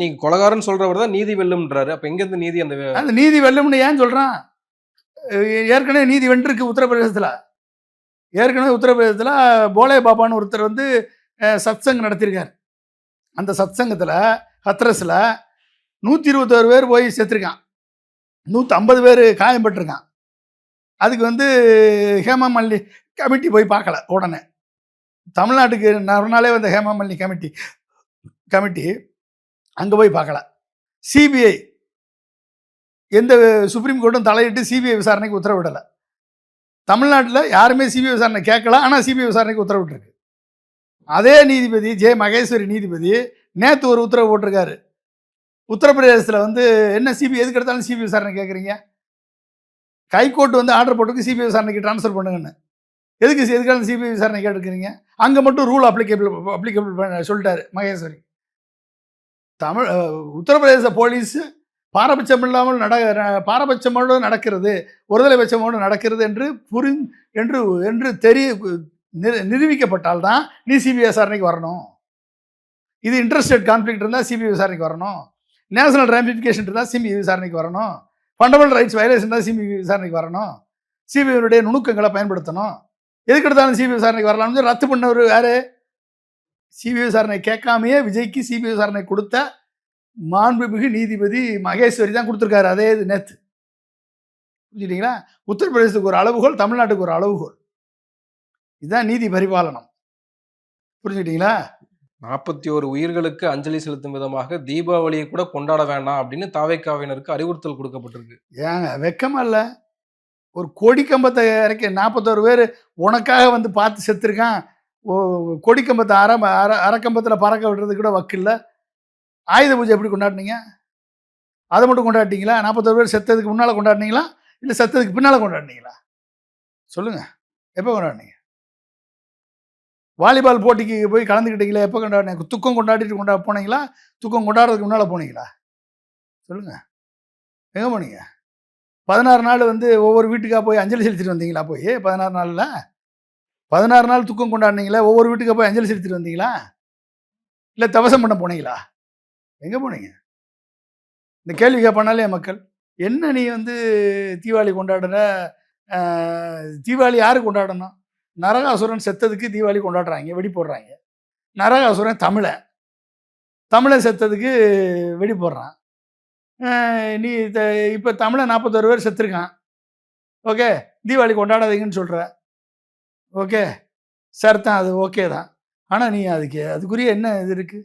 நீங்கள் கொலகாரன் சொல்றவர் தான் நீதி வெல்லும்ன்றாரு. அப்ப எங்கேருந்து நீதி அந்த அந்த நீதி வெல்லும்னு ஏன் சொல்றான்? ஏற்கனவே நீதி வென்றிருக்கு உத்தரப்பிரதேசத்துல. ஏற்கனவே உத்தரப்பிரதேசத்துல போலே பாபான்னு ஒருத்தர் வந்து சத்சங்கம் நடத்தியிருக்கார். அந்த சத்சங்கத்தில் ஹத்ரஸில் நூற்றி இருபத்தோரு பேர் போய் சேர்த்துருக்கான். நூற்றி ஐம்பது பேர் காயம்பட்டிருக்கான் அதுக்கு வந்து ஹேமா மல்லி கமிட்டி போய் பார்க்கல உடனே. தமிழ்நாட்டுக்கு மறுநாளே வந்த ஹேமா மல்லி கமிட்டி கமிட்டி அங்கே போய் பார்க்கல. சிபிஐ எந்த சுப்ரீம் கோர்ட்டும் தலையிட்டு சிபிஐ விசாரணைக்கு உத்தரவிடலை. தமிழ்நாட்டில் யாருமே சிபிஐ விசாரணை கேட்கல ஆனால் சிபிஐ விசாரணைக்கு உத்தரவிட்டிருக்கு. அதே நீதிபதி ஜே மகேஸ்வரி நீதிபதி நேற்று ஒரு உத்தரவு போட்டிருக்காரு. உத்தரப்பிரதேசத்தில் வந்து என்ன சிபிஐ எதுக்கு எடுத்தாலும் சிபிஐ விசாரணை கேட்குறீங்க? ஹைகோர்ட் வந்து ஆர்டர் போட்டுக்கு சிபிஐ விசாரணைக்கு ட்ரான்ஸ்ஃபர் பண்ணுங்கன்னு. எதுக்கு எதுக்கான சிபிஐ விசாரணை கேட்டுருக்கிறீங்க? அங்கே மட்டும் ரூல் அப்ளிகேபிள் அப்ளிகேபிள் பண்ண சொல்லிட்டாரு மகேஸ்வரி. தமிழ் உத்தரப்பிரதேச போலீஸ் பாரபட்சம் இல்லாமல் நட ந- பாரபட்சமோடு நடக்கிறது ஒருதலை பட்சமோடு நடக்கிறது என்று புரி என்று என்று தெரிய நிரூபிக்கப்பட்டால்தான் நீ சிபிஐ விசாரணைக்கு வரணும். இது இன்ட்ரெஸ்டட் கான்ஃப்ளிக்ட் இருந்தால் சிபிஐ விசாரணைக்கு வரணும். நேஷனல் ரேமிஃபிகேஷன் இருந்தால் சிபிஐ விசாரணைக்கு வரணும். ஃபண்டமெண்டல் ரைட்ஸ் வயலேஷன் தான் சிபிஐ விசாரணைக்கு வரணும். சிபிஐனுடைய நுணுக்கங்களை பயன்படுத்தணும். எதுக்கு எடுத்தாலும் சிபிஐ விசாரணைக்கு வரலாம்னு ரத்து பண்ணவர் யாரு? சிபிஐ விசாரணை கேட்காமையே விஜய்க்கு சிபிஐ விசாரணை கொடுத்த மாண்புமிகு நீதிபதி மகேஸ்வரி தான் கொடுத்துருக்காரு அதே இது நேத்து. புரிஞ்சுட்டீங்களா உத்தரப்பிரதேசத்துக்கு ஒரு அளவுகோல் தமிழ்நாட்டுக்கு ஒரு அளவுகோல். இதுதான் நீதி பரிபாலனம். புரிஞ்சுட்டீங்களா நாற்பத்தி ஒரு உயிர்களுக்கு அஞ்சலி செலுத்தும் விதமாக தீபாவளியை கூட கொண்டாட வேண்டாம் அப்படின்னு தாவைக்காவினருக்கு அறிவுறுத்தல் கொடுக்கப்பட்டிருக்கு. ஏங்க வெக்கமா இல்லை. ஒரு கொடிக்கம்பத்தை இறக்கி நாற்பத்தோரு பேர் உனக்காக வந்து பார்த்து செத்துருக்கான் கொடிக்கம்பத்தை அற அற அறக்கம்பத்தில் பறக்க விடுறது கூட வக்கில்ல. ஆயுத பூஜை எப்படி கொண்டாடினீங்க? அதை மட்டும் கொண்டாடிட்டீங்களா? நாற்பத்தோரு பேர் செத்ததுக்கு முன்னால் கொண்டாடினீங்களா? இல்லை செத்ததுக்கு பின்னால் கொண்டாடினீங்களா? சொல்லுங்கள் எப்போ கொண்டாடினீங்க? வாலிபால் போட்டிக்கு போய் கலந்துக்கிட்டீங்களா எப்போ கொண்டாடினீங்க? துக்கம் கொண்டாடிட்டு கொண்டா போனீங்களா? துக்கம் கொண்டாடுறதுக்கு முன்னால் போனீங்களா? சொல்லுங்கள் எங்கே போனீங்க? பதினாறு நாள் வந்து ஒவ்வொரு வீட்டுக்காக போய் அஞ்சலி செலுத்திட்டு வந்தீங்களா போய்? பதினாறு நாளில்? பதினாறு நாள் துக்கம் கொண்டாடினீங்களா ஒவ்வொரு வீட்டுக்கு போய் அஞ்சலி செலுத்திட்டு வந்தீங்களா? இல்லை தவசம் பண்ண போனீங்களா? எங்கே போனீங்க? இந்த கேள்வி கேட்பானாலே மக்கள் என்ன நீ வந்து தீபாவளி கொண்டாடுற தீபாவளி யார் கொண்டாடணும்? நரகாசுரன் செத்ததுக்கு தீபாவளி கொண்டாடுறாங்க வெடி போடுறாங்க. நரகாசுரன் தமிழன் தமிழை செத்ததுக்கு வெடி போடுறான். நீ இப்போ தமிழை நாற்பத்தோரு பேர் செத்துருக்கான். ஓகே தீபாவளி கொண்டாடாதீங்கன்னு சொல்கிற ஓகே. சார் தான் அது ஓகே தான். ஆனால் நீ அதுக்கு அதுக்குரிய என்ன இது இருக்குது